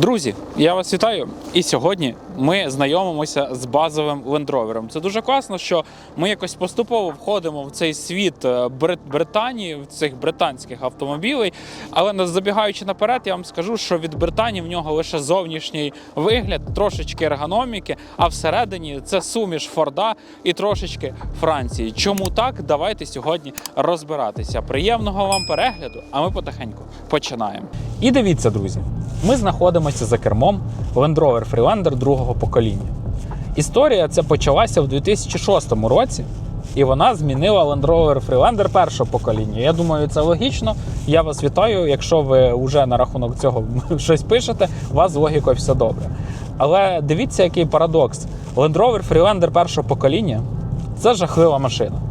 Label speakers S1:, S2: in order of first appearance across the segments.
S1: Друзі, я вас вітаю. І сьогодні ми знайомимося з базовим лендровером. Це дуже класно, що ми якось поступово входимо в цей світ е, Брит- Британії, в цих британських автомобілей. Але забігаючи наперед, я вам скажу, що від Британії в нього лише зовнішній вигляд, трошечки ергономіки, а всередині це суміш Форда і трошечки Франції. Чому так? Давайте сьогодні розбиратися. Приємного вам перегляду, а ми потихеньку починаємо. І дивіться, друзі, ми знаходимося за кермом Land Rover Freelander другого покоління. Історія ця почалася в 2006 році, і вона змінила Land Rover Freelander першого покоління. Я думаю, це логічно. Я вас вітаю. Якщо ви вже на рахунок цього щось пишете, у вас з логікою все добре. Але дивіться, який парадокс: Land Rover Freelander першого покоління це жахлива машина.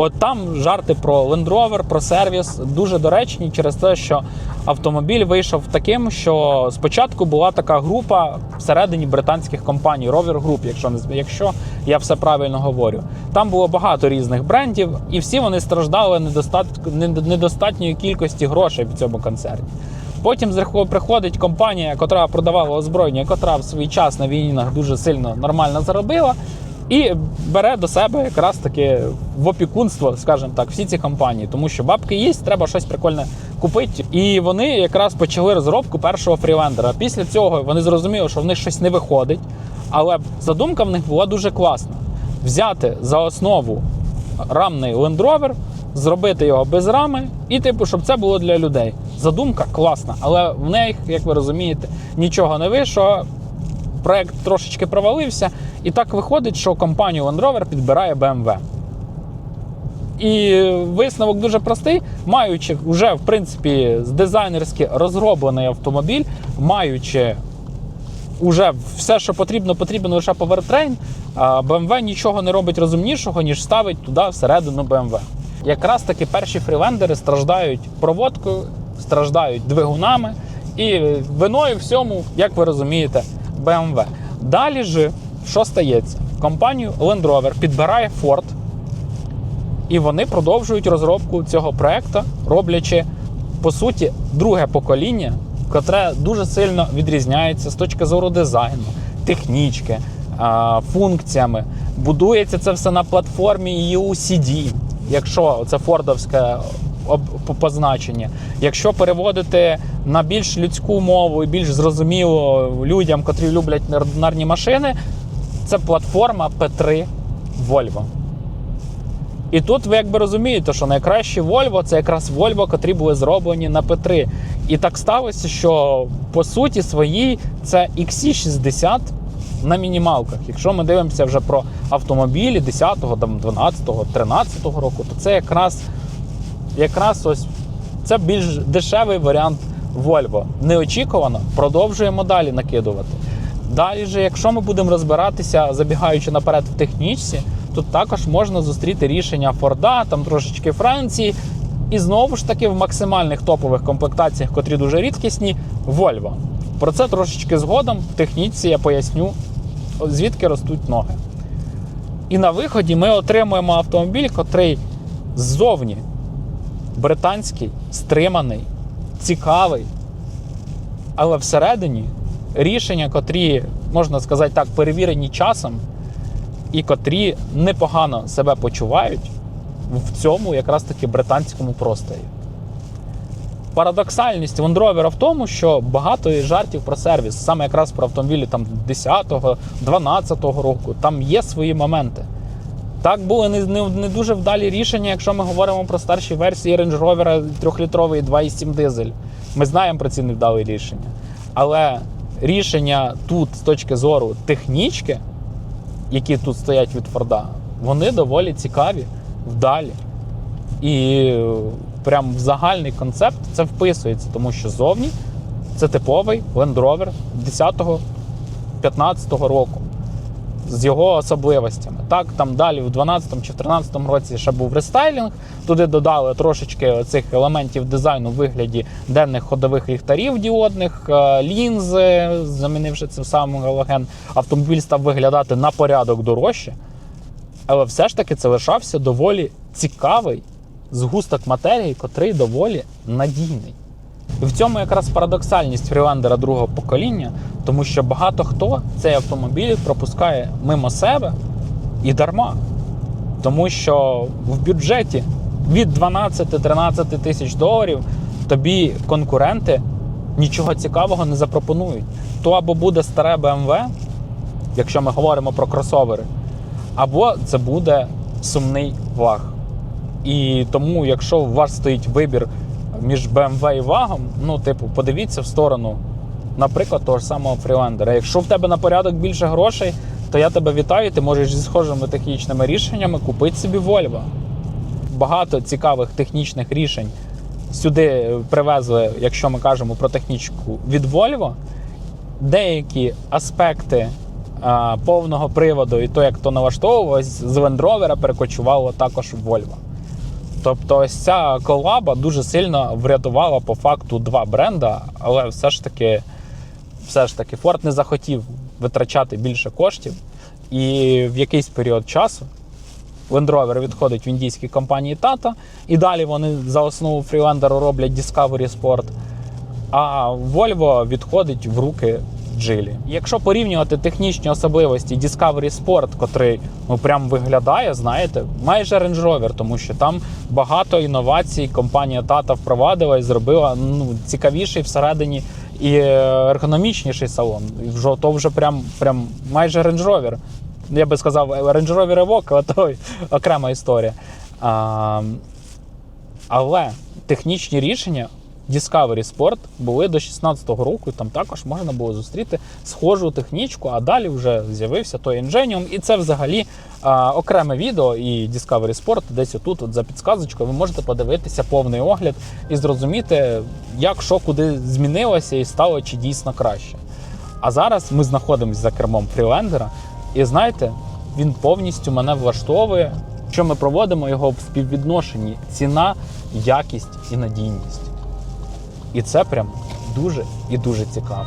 S1: От там жарти про Land Rover, про сервіс дуже доречні через те, що автомобіль вийшов таким, що спочатку була така група всередині британських компаній Rover Group, якщо не якщо я все правильно говорю. Там було багато різних брендів, і всі вони страждали недостат... недостатньої кількості грошей в цьому концерні. Потім приходить компанія, яка продавала озброєння, яка в свій час на війнах дуже сильно нормально заробила, і бере до себе якраз таки в опікунство, скажімо так, всі ці компанії, тому що бабки є, треба щось прикольне купити. І вони якраз почали розробку першого фрілендера. Після цього вони зрозуміли, що в них щось не виходить, але задумка в них була дуже класна: взяти за основу рамний Rover, зробити його без рами, і типу, щоб це було для людей. Задумка класна, але в них, як ви розумієте, нічого не вийшло. Проект трошечки провалився, і так виходить, що компанію Land Rover підбирає BMW. І висновок дуже простий, маючи вже в принципі з дизайнерськи розроблений автомобіль, маючи уже все, що потрібно, потрібно лише повертрейн, BMW нічого не робить розумнішого, ніж ставить туди всередину BMW. Якраз таки перші фрілендери страждають проводкою, страждають двигунами і виною всьому, як ви розумієте, BMW. Далі ж, що стається? Компанію Land Rover підбирає Ford, і вони продовжують розробку цього проекту, роблячи по суті друге покоління, котре дуже сильно відрізняється з точки зору дизайну, технічки, функціями. Будується це все на платформі UCD, якщо це фордовське позначення. Якщо переводити на більш людську мову і більш зрозуміло людям, котрі люблять неординарні машини, це платформа P3 Volvo. І тут ви якби розумієте, що найкращі Volvo це якраз Volvo, котрі були зроблені на P3. І так сталося, що по суті своїй це XC60 на мінімалках. Якщо ми дивимося вже про автомобілі 10-го, 12-го, 13-го року, то це якраз, якраз ось це більш дешевий варіант Volvo. Неочікувано продовжуємо далі накидувати. Далі же, якщо ми будемо розбиратися, забігаючи наперед в технічці, тут також можна зустріти рішення Форда, там трошечки Франції, і знову ж таки в максимальних топових комплектаціях, котрі дуже рідкісні, Volvo. Про це трошечки згодом в технічці я поясню, звідки ростуть ноги. І на виході ми отримуємо автомобіль, котрий ззовні британський, стриманий, цікавий, але всередині рішення, котрі, можна сказати так, перевірені часом, і котрі непогано себе почувають в цьому якраз таки британському просторі. Парадоксальність Rover в тому, що багато жартів про сервіс, саме якраз про автомобілі там 10-го, 12-го року, там є свої моменти. Так були не, не, не дуже вдалі рішення, якщо ми говоримо про старші версії Range Rover 3-літровий 2,7 дизель. Ми знаємо про ці невдалі рішення. Але рішення тут з точки зору технічки, які тут стоять від Форда, вони доволі цікаві, вдалі. І е, прям в загальний концепт це вписується, тому що зовні це типовий Land Rover 10-15 року з його особливостями. Так, там далі в 12 чи в 13 році ще був рестайлінг. Туди додали трошечки цих елементів дизайну в вигляді денних ходових ліхтарів діодних, е, лінзи, замінивши цим самим галоген. Автомобіль став виглядати на порядок дорожче. Але все ж таки це лишався доволі цікавий згусток матерії, котрий доволі надійний. І в цьому якраз парадоксальність фрілендера другого покоління, тому що багато хто цей автомобіль пропускає мимо себе і дарма. Тому що в бюджеті від 12-13 тисяч доларів тобі конкуренти нічого цікавого не запропонують. То або буде старе BMW, якщо ми говоримо про кросовери, або це буде сумний ваг. І тому, якщо у вас стоїть вибір між BMW і вагом, ну, типу, подивіться в сторону, наприклад, того ж самого фрілендера. Якщо в тебе на порядок більше грошей, то я тебе вітаю, ти можеш зі схожими технічними рішеннями купити собі Volvo. Багато цікавих технічних рішень сюди привезли, якщо ми кажемо про технічку від Volvo. Деякі аспекти а, повного приводу і то, як то налаштовувалось, з Rover перекочувало також в Volvo. Тобто, ось ця колаба дуже сильно врятувала по факту два бренда, але все ж таки, все ж таки, Ford не захотів витрачати більше коштів, і в якийсь період часу Land Rover відходить в індійській компанії Tata, і далі вони за основу Freelander роблять Discovery Sport, а Volvo відходить в руки Geely. Якщо порівнювати технічні особливості Discovery Sport, котрий ну прям виглядає, знаєте, майже Range Rover, тому що там багато інновацій компанія Tata впровадила і зробила ну, цікавіший всередині і ергономічніший салон. То вже прям, прям майже Range Rover. Я би сказав Range Rover Evoque, але то окрема історія. А, але технічні рішення Discovery Sport були до 16-го року, там також можна було зустріти схожу технічку, а далі вже з'явився той Ingenium. І це взагалі а, окреме відео і Discovery Sport десь отут, от за підсказочкою, ви можете подивитися повний огляд і зрозуміти, як що куди змінилося і стало чи дійсно краще. А зараз ми знаходимося за кермом фрілендера, і знаєте, він повністю мене влаштовує. Що ми проводимо його в співвідношенні ціна, якість і надійність. І це прям дуже і дуже цікаво.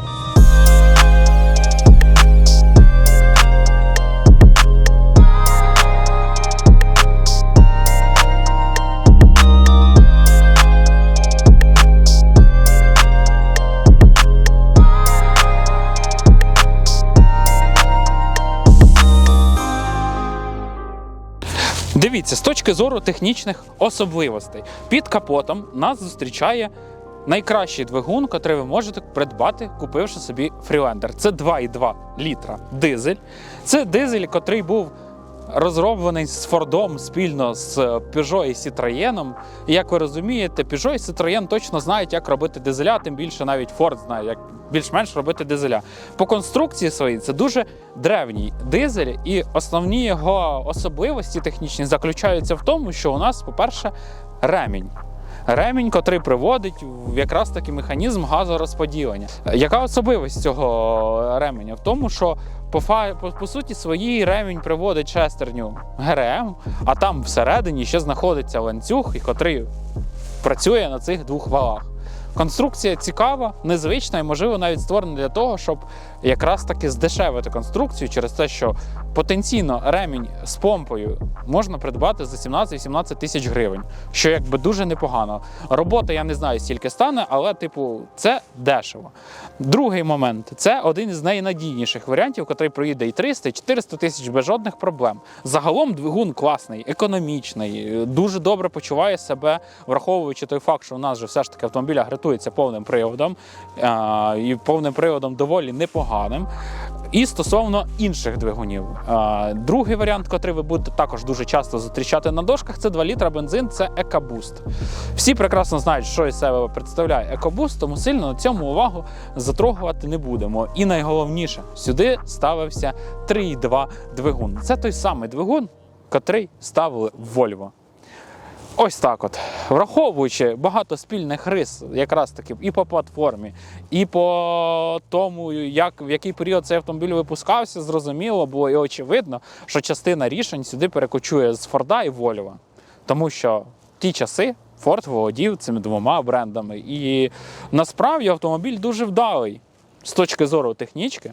S1: Дивіться, з точки зору технічних особливостей, під капотом нас зустрічає найкращий двигун, який ви можете придбати, купивши собі фрілендер. Це 2,2 літра дизель. Це дизель, який був розроблений з Фордом спільно з Peugeot і Citroën. І як ви розумієте, Peugeot і Citroën точно знають, як робити дизеля, тим більше навіть Ford знає, як більш-менш робити дизеля. По конструкції своїй це дуже древній дизель, і основні його особливості технічні заключаються в тому, що у нас, по-перше, ремінь. Ремінь, котрий приводить в якраз таки механізм газорозподілення. Яка особливість цього ременя? В тому, що по, по, по суті своїй ремінь приводить шестерню ГРМ, а там всередині ще знаходиться ланцюг, котрий працює на цих двох валах. Конструкція цікава, незвична і, можливо, навіть створена для того, щоб якраз таки здешевити конструкцію через те, що потенційно ремінь з помпою можна придбати за 17-18 тисяч гривень, що якби дуже непогано. Робота я не знаю, скільки стане, але, типу, це дешево. Другий момент це один із найнадійніших варіантів, який проїде і 300, і 400 тисяч без жодних проблем. Загалом двигун класний, економічний, дуже добре почуває себе, враховуючи той факт, що у нас же все ж таки автомобіль агритується повним приводом, а, і повним приводом доволі непоганим. І стосовно інших двигунів, А, другий варіант, який ви будете також дуже часто зустрічати на дошках, це 2 літра бензин, це EcoBoost. Всі прекрасно знають, що із себе представляє EcoBoost, тому сильно на цьому увагу затрогувати не будемо. І найголовніше, сюди ставився 3,2 двигун. Це той самий двигун, котрий ставили в Volvo. Ось так от. Враховуючи багато спільних рис, якраз таки і по платформі, і по тому, як, в який період цей автомобіль випускався, зрозуміло було і очевидно, що частина рішень сюди перекочує з Форда і Volvo. Тому що в ті часи Ford володів цими двома брендами. І насправді автомобіль дуже вдалий з точки зору технічки.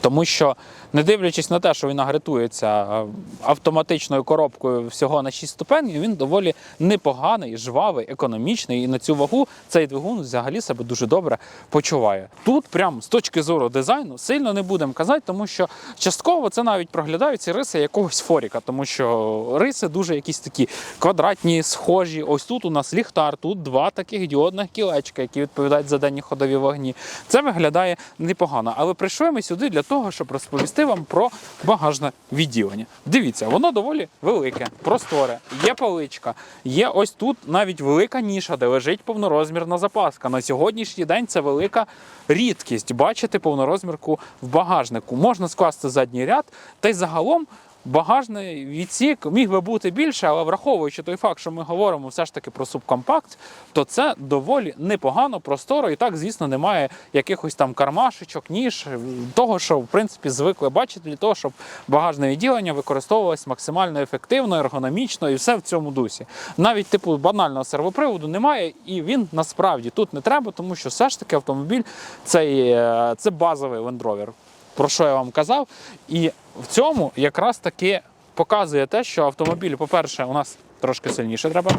S1: Тому що, не дивлячись на те, що він агретується е, автоматичною коробкою всього на 6 ступенів, він доволі непоганий, жвавий, економічний. І на цю вагу цей двигун взагалі себе дуже добре почуває. Тут, прям з точки зору дизайну, сильно не будемо казати, тому що частково це навіть проглядаються риси якогось форіка, тому що риси дуже якісь такі квадратні, схожі. Ось тут у нас ліхтар, тут два таких діодних кілечка, які відповідають за денні ходові вогні. Це виглядає непогано. Але прийшли ми сюди для того, щоб розповісти вам про багажне відділення. Дивіться, воно доволі велике, просторе, є поличка, є ось тут навіть велика ніша, де лежить повнорозмірна запаска. На сьогоднішній день це велика рідкість бачити повнорозмірку в багажнику. Можна скласти задній ряд, та й загалом. Багажний відсік міг би бути більше, але враховуючи той факт, що ми говоримо все ж таки про субкомпакт, то це доволі непогано, просторо. І так, звісно, немає якихось там кармашечок, ніж, того, що в принципі звикли бачити для того, щоб багажне відділення використовувалось максимально ефективно, ергономічно і все в цьому дусі. Навіть типу банального сервоприводу немає, і він насправді тут не треба, тому що все ж таки автомобіль це, це базовий Rover про що я вам казав. І в цьому якраз таки показує те, що автомобіль, по-перше, у нас трошки сильніше треба.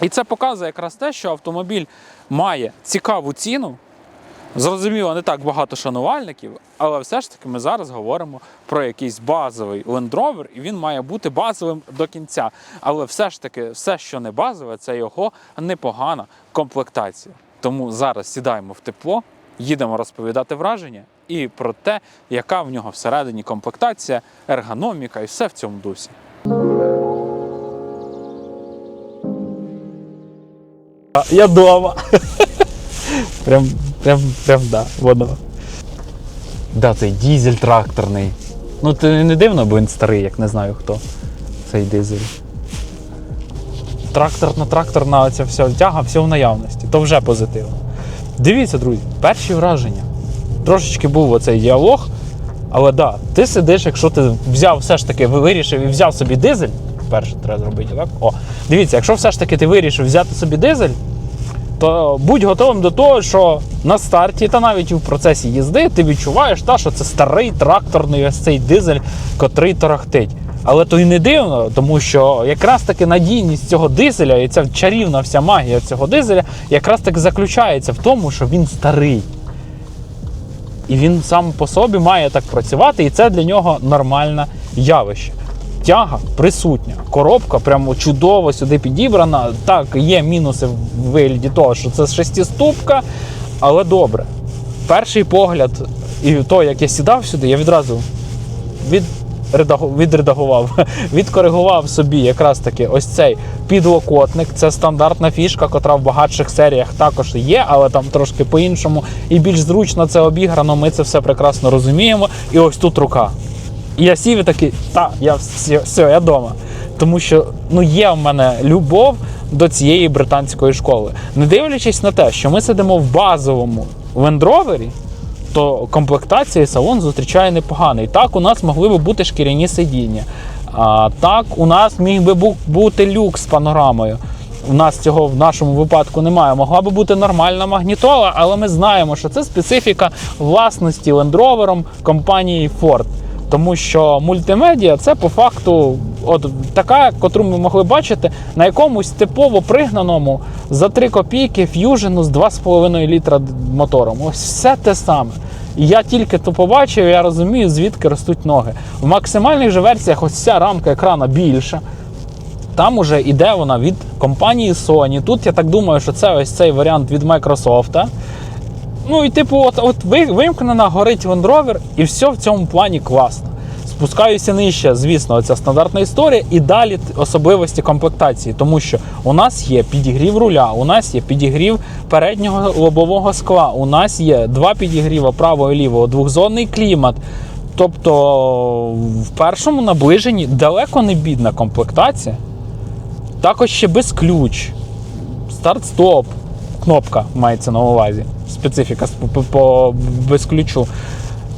S1: І це показує якраз те, що автомобіль має цікаву ціну. Зрозуміло, не так багато шанувальників, але все ж таки ми зараз говоримо про якийсь базовий Land Rover, і він має бути базовим до кінця. Але все ж таки, все, що не базове, це його непогана комплектація. Тому зараз сідаємо в тепло, їдемо розповідати враження і про те, яка в нього всередині комплектація, ергономіка і все в цьому дусі. Я дома. Прям, прям, прям, да, воно. Да, цей дізель тракторний. Ну, це не дивно, бо він старий, як не знаю хто. Цей дизель. Тракторна, тракторна оця вся тяга, все в наявності. То вже позитивно. Дивіться, друзі, перші враження. Трошечки був оцей діалог. Але да, ти сидиш, якщо ти взяв все ж таки, вирішив і взяв собі дизель. Перше треба зробити, так? О, дивіться, якщо все ж таки ти вирішив взяти собі дизель, то будь готовим до того, що на старті та навіть у процесі їзди ти відчуваєш, та, що це старий тракторний ось цей дизель, котрий торохтить. Але то й не дивно, тому що якраз таки надійність цього дизеля і ця чарівна вся магія цього дизеля якраз таки заключається в тому, що він старий. І він сам по собі має так працювати, і це для нього нормальне явище. Тяга присутня, коробка прямо чудово сюди підібрана. Так, є мінуси в вигляді того, що це шестиступка, але добре. Перший погляд, і то, як я сідав сюди, я відразу від, відредагував, відкоригував собі якраз таки ось цей підлокотник. Це стандартна фішка, котра в багатших серіях також є, але там трошки по-іншому. І більш зручно це обіграно. Ми це все прекрасно розуміємо. І ось тут рука. І я сів і такий, та, я все, все, я вдома. Тому що ну, є в мене любов до цієї британської школи. Не дивлячись на те, що ми сидимо в базовому лендровері, то комплектація і салон зустрічає непоганий. Так, у нас могли би бути шкіряні сидіння. А, так, у нас міг би бу- бути люк з панорамою. У нас цього в нашому випадку немає. Могла би бути нормальна магнітола, але ми знаємо, що це специфіка власності Rover компанії Ford. Тому що мультимедіа це по факту от така, котру ми могли бачити на якомусь типово пригнаному за 3 копійки ф'южену з 2,5 літра мотором. Ось все те саме. І я тільки то побачив, я розумію, звідки ростуть ноги. В максимальних же версіях ось ця рамка екрана більша. Там уже іде вона від компанії Sony. Тут я так думаю, що це ось цей варіант від Microsoft. Ну і типу, от, от вимкнена, горить Rover, і все в цьому плані класно. Спускаюся нижче, звісно, ця стандартна історія, і далі особливості комплектації, тому що у нас є підігрів руля, у нас є підігрів переднього лобового скла, у нас є два підігріва правого і лівого, двохзонний клімат. Тобто в першому наближенні далеко не бідна комплектація. Також ще без ключ, старт-стоп, кнопка мається на увазі. Специфіка по, без ключу.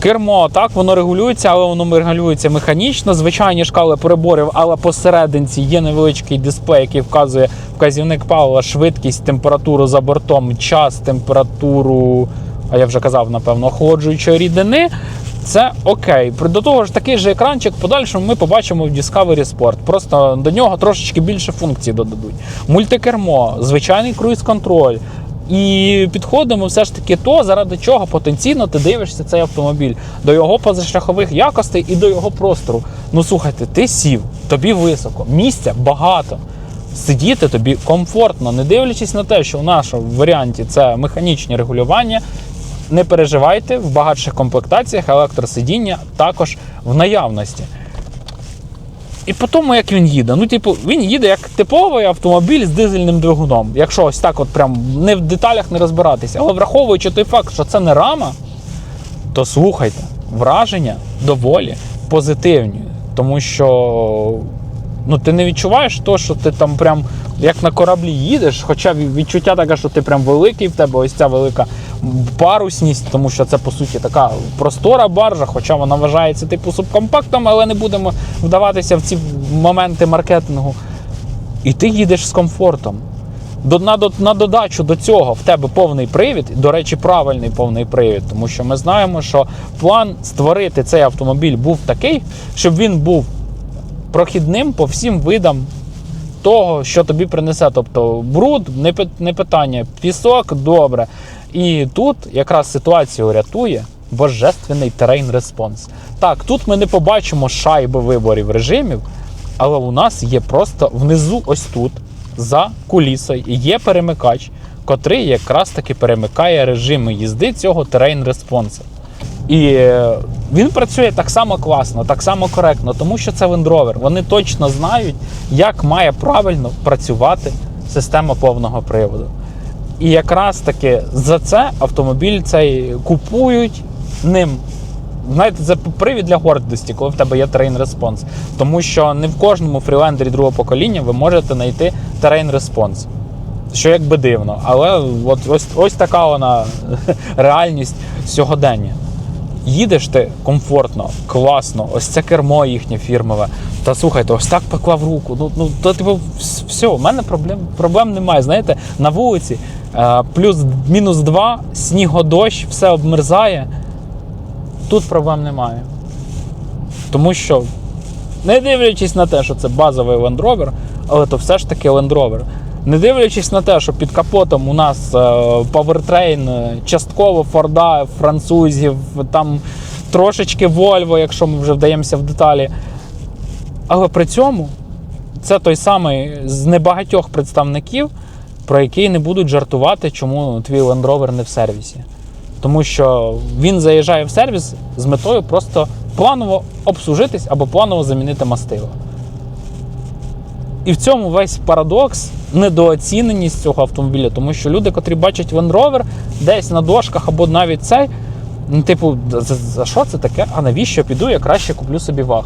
S1: Кермо, так, воно регулюється, але воно регулюється механічно. Звичайні шкали переборів, але посерединці є невеличкий дисплей, який вказує вказівник палива, швидкість, температуру за бортом, час, температуру, а я вже казав, напевно, охолоджуючої рідини. Це окей. До того ж, такий же екранчик подальшому ми побачимо в Discovery Sport. Просто до нього трошечки більше функцій додадуть. Мультикермо, звичайний круїз-контроль. І підходимо все ж таки то, заради чого потенційно ти дивишся цей автомобіль, до його позашляхових якостей і до його простору. Ну слухайте, ти сів, тобі високо, місця багато. Сидіти тобі комфортно, не дивлячись на те, що в нашому варіанті це механічні регулювання. Не переживайте, в багатших комплектаціях електросидіння також в наявності. І по тому, як він їде. Ну, типу, він їде як типовий автомобіль з дизельним двигуном. Якщо ось так, от прям не в деталях не розбиратися. Але враховуючи той факт, що це не рама, то слухайте, враження доволі позитивні. Тому що ну, ти не відчуваєш то, що ти там прям як на кораблі їдеш, хоча відчуття таке, що ти прям великий в тебе, ось ця велика парусність, тому що це по суті така простора баржа, хоча вона вважається типу субкомпактом, але не будемо вдаватися в ці моменти маркетингу. І ти їдеш з комфортом. До, на, на додачу до цього в тебе повний привід, до речі, правильний повний привід, тому що ми знаємо, що план створити цей автомобіль був такий, щоб він був прохідним по всім видам того, що тобі принесе. Тобто бруд не питання, пісок добре. І тут якраз ситуацію рятує божественний терейн респонс. Так, тут ми не побачимо шайби виборів режимів, але у нас є просто внизу, ось тут, за кулісою, є перемикач, котрий якраз таки перемикає режими їзди цього терейн респонсу. І е, він працює так само класно, так само коректно, тому що це Rover. Вони точно знають, як має правильно працювати система повного приводу. І якраз таки за це автомобіль цей купують ним. Знаєте, це привід для гордості, коли в тебе є терейн респонс. Тому що не в кожному фрілендері другого покоління ви можете знайти терейн респонс. Що якби дивно, але от ось, ось така вона реальність сьогодення. Їдеш ти комфортно, класно, ось це кермо їхнє фірмове. Та слухайте, ось так поклав руку. Ну, ну то типу, все, у мене проблем, проблем немає. Знаєте, на вулиці плюс мінус 2, снігодощ, все обмерзає. Тут проблем немає. Тому що, не дивлячись на те, що це базовий Land Rover, але то все ж таки Land Rover. Не дивлячись на те, що під капотом у нас е, Powertrain, е, частково Форда, французів, там трошечки Volvo, якщо ми вже вдаємося в деталі. Але при цьому це той самий з небагатьох представників, про який не будуть жартувати, чому твій Land Rover не в сервісі. Тому що він заїжджає в сервіс з метою просто планово обслужитись або планово замінити мастило. І в цьому весь парадокс, недооціненість цього автомобіля, тому що люди, котрі бачать Land Rover десь на дошках або навіть цей, ну, типу, за, що це таке? А навіщо піду? Я краще куплю собі ваг.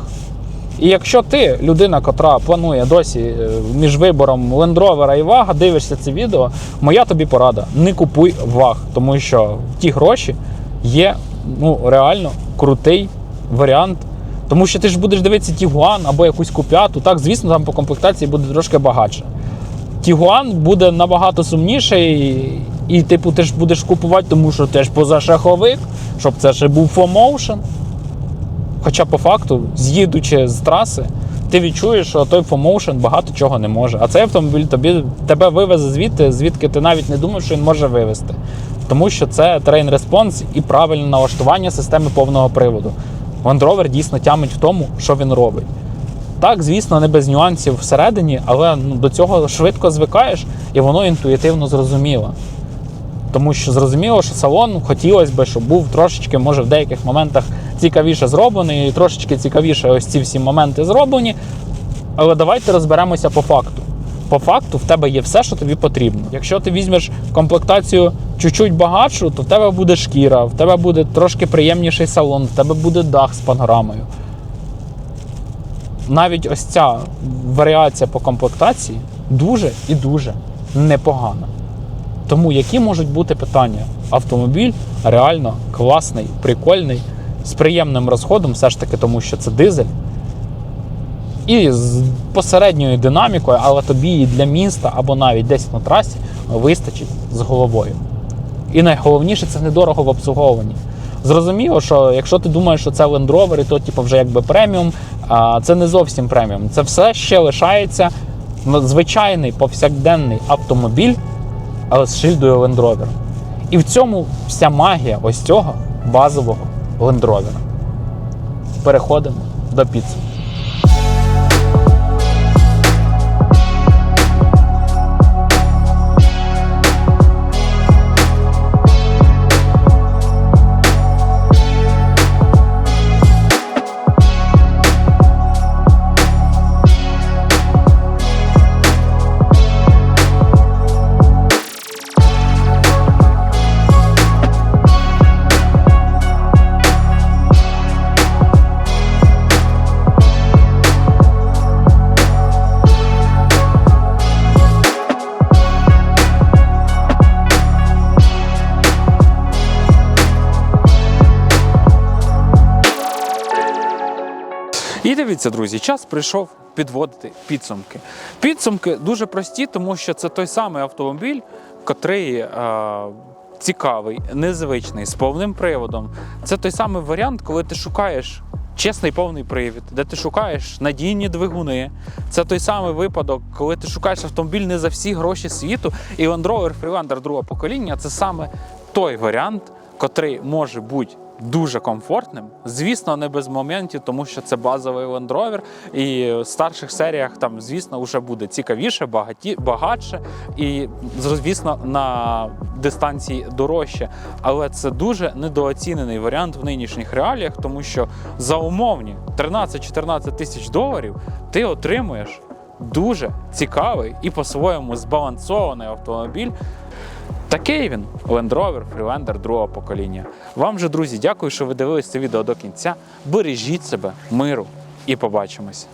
S1: І якщо ти, людина, котра планує досі е, між вибором Rover і вага, дивишся це відео, моя тобі порада: не купуй ваг, тому що ті гроші є ну, реально крутий варіант. Тому що ти ж будеш дивитися Тігуан або якусь куп'яту. Так, звісно, там по комплектації буде трошки багатше. Тігуан буде набагато сумніший, і, типу, ти ж будеш купувати, тому що ти ж позашаховик, щоб це ще був фомоушен. Хоча по факту, з'їдучи з траси, ти відчуєш, що той фомоушен багато чого не може. А цей автомобіль тобі, тебе вивезе звідти, звідки ти навіть не думав, що він може вивезти. Тому що це трейн респонс і правильне налаштування системи повного приводу. Rover дійсно тямить в тому, що він робить. Так, звісно, не без нюансів всередині, але ну, до цього швидко звикаєш, і воно інтуїтивно зрозуміло. Тому що зрозуміло, що салон хотілося б, щоб був трошечки, може, в деяких моментах цікавіше зроблений, і трошечки цікавіше ось ці всі моменти зроблені. Але давайте розберемося по факту. По факту в тебе є все, що тобі потрібно. Якщо ти візьмеш комплектацію чуть-чуть багатшу, то в тебе буде шкіра, в тебе буде трошки приємніший салон, в тебе буде дах з панорамою. Навіть ось ця варіація по комплектації дуже і дуже непогана. Тому які можуть бути питання? Автомобіль реально класний, прикольний, з приємним розходом, все ж таки, тому що це дизель. І з посередньою динамікою, але тобі і для міста або навіть десь на трасі вистачить з головою. І найголовніше це недорого в обслуговуванні. Зрозуміло, що якщо ти думаєш, що це Land Rover, то типу, вже якби преміум, а це не зовсім преміум. Це все ще лишається звичайний повсякденний автомобіль, але з шильдою Land Rover. І в цьому вся магія ось цього базового Land Rover. Переходимо до підсумку. Дивіться, друзі, час прийшов підводити підсумки. Підсумки дуже прості, тому що це той самий автомобіль, котрий е, цікавий, незвичний, з повним приводом. Це той самий варіант, коли ти шукаєш. Чесний повний привід, де ти шукаєш надійні двигуни. Це той самий випадок, коли ти шукаєш автомобіль не за всі гроші світу. І Land Rover Freelander другого покоління це саме той варіант, котрий може бути дуже комфортним. Звісно, не без моментів, тому що це базовий Land Rover. І в старших серіях там, звісно, вже буде цікавіше, багаті, багатше і, звісно, на дистанції дорожче. Але це дуже недооцінений варіант в нинішніх реаліях, тому що за умовні 13-14 тисяч доларів ти отримуєш дуже цікавий і по-своєму збалансований автомобіль. Такий він Land Rover Freelander другого покоління. Вам же, друзі, дякую, що ви дивились це відео до кінця. Бережіть себе, миру і побачимось.